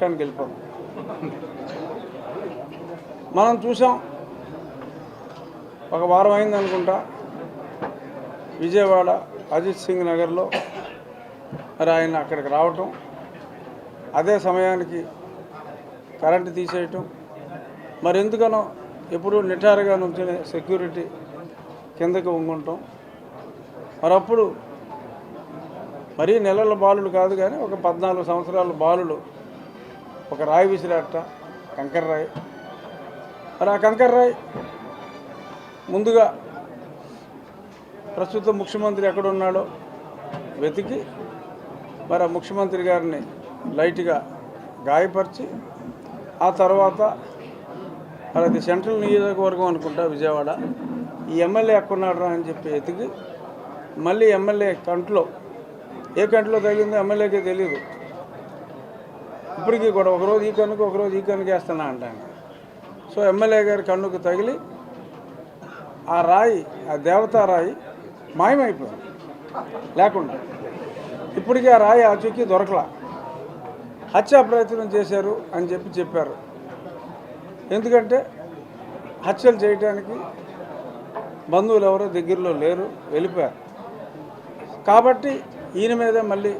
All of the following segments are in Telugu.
రాష్ట్రానికి వెళ్ళిపోతాం మనం చూసాం ఒక వారం అయింది అనుకుంటా విజయవాడ అజిత్ సింగ్ నగర్లో మరి ఆయన అక్కడికి రావటం అదే సమయానికి కరెంటు తీసేయటం మరి ఎందుకనో ఎప్పుడూ నిటారుగా నుంచునే సెక్యూరిటీ కిందకి ఉంగుంటాం మరప్పుడు మరీ నెలల బాలుడు కాదు కానీ ఒక పద్నాలుగు సంవత్సరాల బాలుడు ఒక రాయి విసిరాట కంకర రాయి. మరి ఆ కంకర రాయి ముందుగా ప్రస్తుత ముఖ్యమంత్రి ఎక్కడ ఉన్నాడో వెతికి మరి ఆ ముఖ్యమంత్రి గారిని లైట్గా గాయపరిచి ఆ తర్వాత మరి అది సెంట్రల్ నియోజకవర్గం అనుకుంటా విజయవాడ. ఈ ఎమ్మెల్యే ఎక్కడున్నాడ్రా అని చెప్పి ఎతికి మళ్ళీ ఎమ్మెల్యే కంట్లో ఏ కంట్లో తగిలిందో ఎమ్మెల్యేకే తెలియదు ఇప్పటికీ కూడా ఒకరోజు ఈ కన్నుకు ఒకరోజు ఈ కన్నుకు వేస్తున్నా అంటాను. సో ఎమ్మెల్యే గారి కన్నుకు తగిలి ఆ రాయి ఆ దేవతా రాయి మాయమైపోయింది. లేకుండా. ఇప్పటికీ ఆ రాయి ఆచూకీ దొరకలా. హత్యా ప్రయత్నం చేశారు అని చెప్పి చెప్పారు. ఎందుకంటే హత్యలు చేయడానికి బంధువులు ఎవరో దగ్గరలో లేరు వెళ్ళిపోయారు. కాబట్టి ఈయన మీదే మళ్ళీ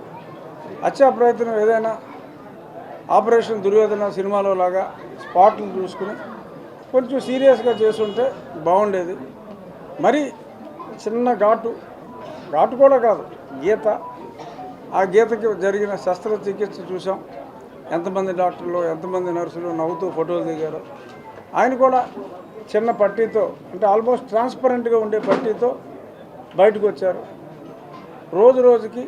హత్యా ప్రయత్నం ఏదైనా ఆపరేషన్ దుర్యోధన సినిమాలో లాగా స్పాట్లు చూసుకుని కొంచెం సీరియస్గా చేస్తుంటే బాగుండేది. మరి చిన్న ఘాటు ఘాటు కూడా కాదు గీత. ఆ గీతకి జరిగిన శస్త్రచికిత్స చూసాం ఎంతమంది డాక్టర్లు ఎంతమంది నర్సులు నవ్వుతూ ఫోటోలు దిగారు. ఆయన కూడా చిన్న పట్టీతో అంటే ఆల్మోస్ట్ ట్రాన్స్పరెంట్గా ఉండే పట్టీతో బయటకు వచ్చారు. రోజు రోజుకి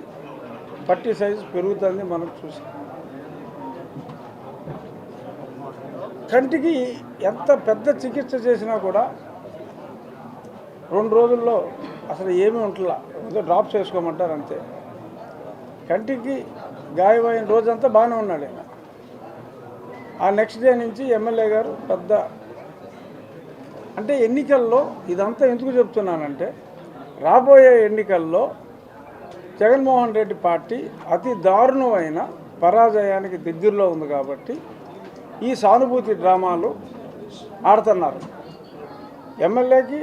పట్టీ సైజు పెరుగుతుంది మనం చూసాం. కంటికి ఎంత పెద్ద చికిత్స చేసినా కూడా రెండు రోజుల్లో అసలు ఏమీ ఉంటలా. ఏదో డ్రాప్ చేసుకోమంటారు అంతే. కంటికి గాయమైన రోజంతా బాగానే ఉన్నాడు ఆయన. ఆ నెక్స్ట్ డే నుంచి ఎమ్మెల్యే గారు పెద్ద అంటే ఎన్నికల్లో ఇదంతా ఎందుకు చెప్తున్నానంటే రాబోయే ఎన్నికల్లో జగన్మోహన్ రెడ్డి పార్టీ అతి దారుణమైన పరాజయానికి దగ్గరలో ఉంది కాబట్టి ఈ సానుభూతి డ్రామాలు ఆడుతున్నారు. ఎమ్మెల్యేకి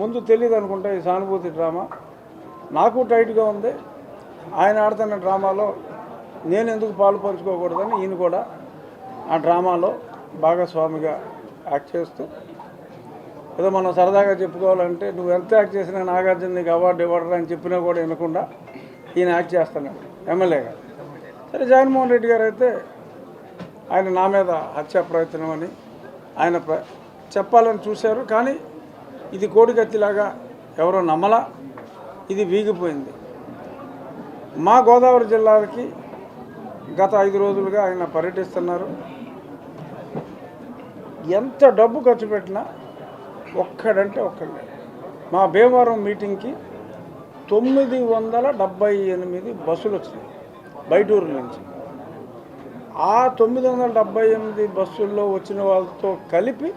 ముందు తెలియదు అనుకుంటా ఈ సానుభూతి డ్రామా నాకు టైట్గా ఉంది. ఆయన ఆడుతున్న డ్రామాలో నేను ఎందుకు పాలు పంచుకోకూడదని ఈయన కూడా ఆ డ్రామాలో భాగస్వామిగా యాక్ట్ చేస్తూ ఏదో మనం సరదాగా చెప్పుకోవాలంటే నువ్వు ఎంత యాక్ట్ చేసినా నాగార్జున నీకు అవార్డు ఇవ్వడరా అని చెప్పినా కూడా వినకుండా ఈయన యాక్ట్ చేస్తున్నాడు ఎమ్మెల్యేగా. సరే జగన్మోహన్ రెడ్డి గారు అయితే ఆయన నా మీద హత్యా ప్రయత్నం అని ఆయన ప్ర- చెప్పాలని చూశారు. కానీ ఇది కోడికత్తిలాగా ఎవరో నమ్మలా. ఇది వీగిపోయింది. మా గోదావరి జిల్లాకి గత ఐదు రోజులుగా ఆయన పర్యటిస్తున్నారు. ఎంత డబ్బు ఖర్చు పెట్టినా ఒక్కడంటే ఒక్కడే. మా భీమవరం మీటింగ్కి తొమ్మిది వందల డెబ్బై ఎనిమిది బస్సులు వచ్చినాయి బయటూరు నుంచి. ఆ తొమ్మిది వందల డెబ్బై ఎనిమిది బస్సుల్లో వచ్చిన వాళ్ళతో కలిపి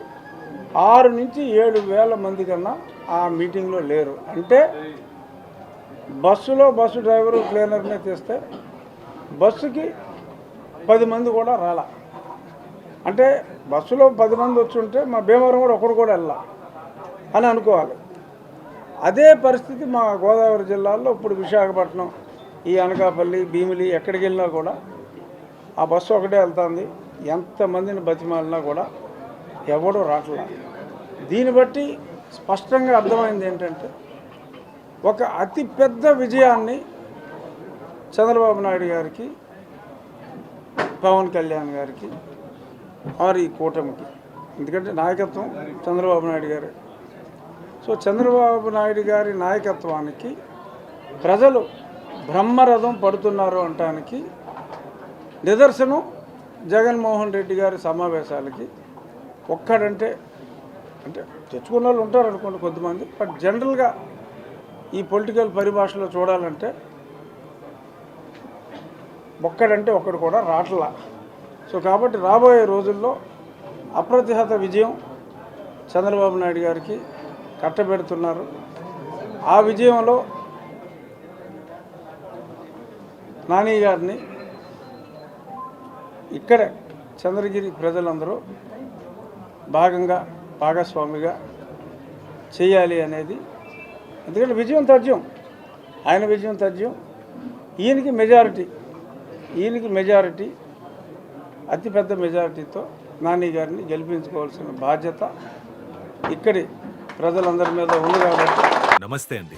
ఆరు నుంచి ఏడు వేల మంది కన్నా ఆ మీటింగ్లో లేరు. అంటే బస్సులో బస్సు డ్రైవరు క్లీనర్ని తీస్తే బస్సుకి పది మంది కూడా రాలా. అంటే బస్సులో పది మంది వచ్చి ఉంటే మా భీమవరం కూడా ఒకరు కూడా వెళ్ళా అని అనుకోవాలి. అదే పరిస్థితి మా గోదావరి జిల్లాలో ఇప్పుడు విశాఖపట్నం ఈ అనకాపల్లి భీమిలి ఎక్కడికి వెళ్ళినా కూడా ఆ బస్సు ఒకటే వెళ్తుంది. ఎంతమందిని బతిమాలినా కూడా ఎవడూ రావట్లేదు దీన్ని బట్టి స్పష్టంగా అర్థమైంది ఏంటంటే ఒక అతి పెద్ద విజయాన్ని చంద్రబాబు నాయుడు గారికి పవన్ కళ్యాణ్ గారికి వారి ఈ కూటమికి. ఎందుకంటే నాయకత్వం చంద్రబాబు నాయుడు గారు. సో చంద్రబాబు నాయుడు గారి నాయకత్వానికి ప్రజలు బ్రహ్మరథం పడుతున్నారు అనటానికి నిదర్శనం జగన్మోహన్ రెడ్డి గారి సమావేశాలకి ఒక్కడంటే అంటే తెచ్చుకున్న వాళ్ళు ఉంటారు అనుకోండి కొద్దిమంది బట్ జనరల్గా ఈ పొలిటికల్ పరిభాషలో చూడాలంటే ఒక్కడంటే ఒక్కడు కూడా రాట్లా. సో కాబట్టి రాబోయే రోజుల్లో అప్రతిహత విజయం చంద్రబాబు నాయుడు గారికి కట్టబెడుతున్నారు. ఆ విజయంలో నాని గారిని ఇక్కడ చంద్రగిరి ప్రజలందరూ భాగంగా భాగస్వామిగా చేయాలి అనేది. ఎందుకంటే విజయం తథ్యం. ఆయన విజయం తథ్యం. ఈయనకి మెజారిటీ. ఈయనకి మెజారిటీ అతిపెద్ద మెజారిటీతో నాని గారిని గెలిపించుకోవాల్సిన బాధ్యత ఇక్కడి ప్రజలందరి మీద ఉంది కాబట్టి. నమస్తే అండి.